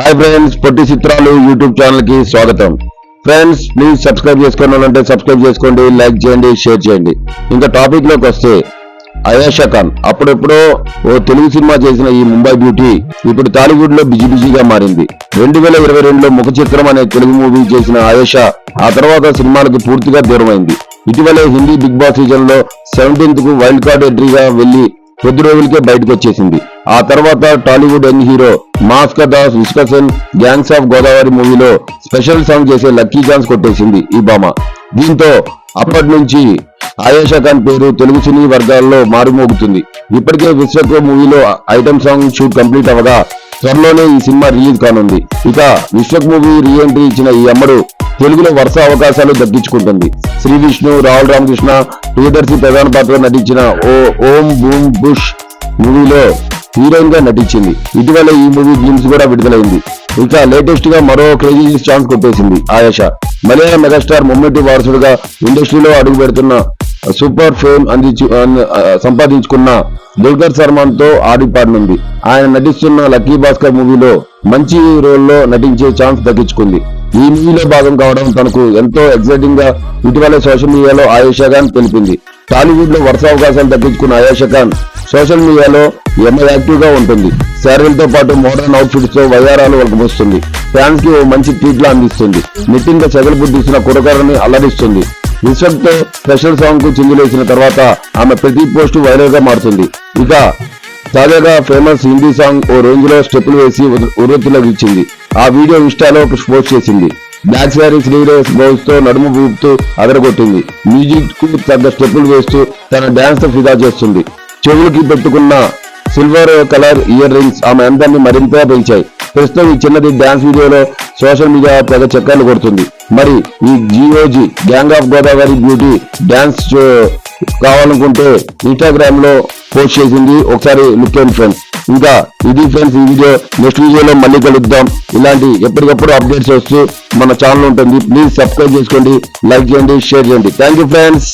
Hi friends పొట్టి చిత్రాలు YouTube ఛానల్కి స్వాగతం. ఫ్రెండ్స్ ప్లీజ్ సబ్స్క్రైబ్ చేసుకోవాలంటే సబ్స్క్రైబ్ చేసుకోండి లైక్ చేయండి షేర్ చేయండి. ఇంకా టాపిక్లోకి వస్తే అయాషా ఖాన్ అప్పుడెప్పుడో ఓ తెలుగు సినిమా చేసిన ఈ ముంబై బ్యూటీ ఇప్పుడు టాలీవుడ్లో బిజీ బిజీగా మారింది. రెండు వేల ఇరవై రెండులో ముఖ చిత్రం అనే తెలుగు మూవీ చేసిన ఆయేషా ఆ తర్వాత సినిమాలకు పూర్తిగా దూరమైంది. ఇటీవలే హిందీ బిగ్ బాస్ సీజన్లో సెవెంటీన్త్కు వైల్డ్ కార్డ్ ఎంట్రీగా వెళ్ళి కొద్ది రోజులకే బయటకు వచ్చేసింది ఆ తర్వాత టాలీవుడ్ యంగ్ హీరో మాస్క దాస్ విస్కసన్ గ్యాంగ్స్ ఆఫ్ గోదావరి మూవీలో స్పెషల్ సాంగ్ చేసే లక్కీ ఛాన్స్ కొట్టేసింది ఈ భామ దీంతో అప్పటి నుంచి ఆయేషా ఖాన్ పేరు తెలుగు సినీ వర్గాల్లో మారుమోగుతుంది. ఇప్పటికే విశ్వక్ మూవీలో ఐటమ్ సాంగ్ షూట్ కంప్లీట్ అవగా త్వరలోనే ఈ సినిమా రిలీజ్ కానుంది. ఇక విశ్వక్ మూవీ రీఎంట్రీ ఇచ్చిన ఈ అమ్మడు తెలుగులో వరుస అవకాశాలు దక్కించుకుంటుంది. శ్రీ విష్ణు రాహుల్ రామకృష్ణ ప్రియదర్శి ప్రధాన పాత్ర నటించిన ఓ ఓం బూమ్ బుష్ మూవీలో హీరోయిన్గా నటించింది. ఇటీవల ఈ మూవీ గ్లిమ్స్ కూడా విడుదలైంది. ఇక లేటెస్ట్గా మరో క్రేజీ ఛాన్స్ కొట్టేసింది ఆయాష. మలయాళ మెగాస్టార్ మమ్మటి వారసుడుగా ఇండస్ట్రీలో అడుగు పెడుతున్న సూపర్ ఫేమ్ అందించు సంపాదించుకున్న దుల్కర్ సల్మాన్తో ఆడిపాడనుంది. ఆయన నటిస్తున్న లక్కీ భాస్కర్ మూవీలో మంచి రోల్లో నటించే ఛాన్స్ దక్కించుకుంది. ఈ మూవీలో భాగం కావడం తనకు ఎంతో ఎక్సైటింగ్గా ఇటీవల సోషల్ మీడియాలో ఆయేషా ఖాన్ తెలిపింది. టాలీవుడ్లో వరుస అవకాశాలు దక్కించుకున్న ఆయేషా ఖాన్ సోషల్ మీడియాలో ఎంతో యాక్టివ్గా ఉంటుంది. శారీలతో పాటు మోడర్న్ అవుట్ ఫిట్స్తో వయ్యారాలు వస్తుంది ఫ్యాన్స్కి ఓ మంచి ట్వీట్లు అందిస్తుంది. నితిన్గా చెగలు తీసిన కురకారని అల్లరిస్తుంది. విశ్వక్తో స్పెషల్ సాంగ్కు చిందులేసిన తర్వాత ఆమె ప్రతి పోస్ట్ వైరల్గా మారుతుంది. ఇక తాజాగా ఫేమస్ హిందీ సాంగ్ ఓ రేంజ్లో స్టెప్పులు వేసి ఉర్రెత్తులోకి ఇచ్చింది. ఆ వీడియో ఇన్స్టాలో పోస్ట్ చేసింది. బ్లాక్ శారీ స్లీవ్లెస్ బ్లౌజ్తో నడుము ఊపుతూ అదరగొట్టింది. మ్యూజిక్కు తగ్గ స్టెప్పులు వేస్తూ తన డాన్స్తో ఫిదా చేస్తుంది. చెవులకి పెట్టుకున్న సిల్వర్ కలర్ ఇయర్ రింగ్స్ ఆమె అందాన్ని మరింత పెంచాయి. ప్రస్తుతం ఈ చిన్నది డాన్స్ వీడియోలో సోషల్ మీడియా తెగ చక్కర్లు కొడుతుంది. మరి ఈ GOG gang of Godavari beauty dance కావాలనుకుంటే ఇన్స్టాగ్రామ్లో పోస్ట్ చేసింది. ఒకసారి లుక్ అండ్ ఫ్రెండ్స్ ఇంకా ఇది ఫ్రెండ్స్ ఈ వీడియో నెక్స్ట్ వీడియోలో మళ్ళీ కలుద్దాం. ఇలాంటి ఎప్పటికప్పుడు అప్డేట్స్ వస్తూ మన ఛానల్ ఉంటుంది. ప్లీజ్ సబ్స్క్రైబ్ చేసుకోండి లైక్ చేయండి షేర్ చేయండి. Thank you friends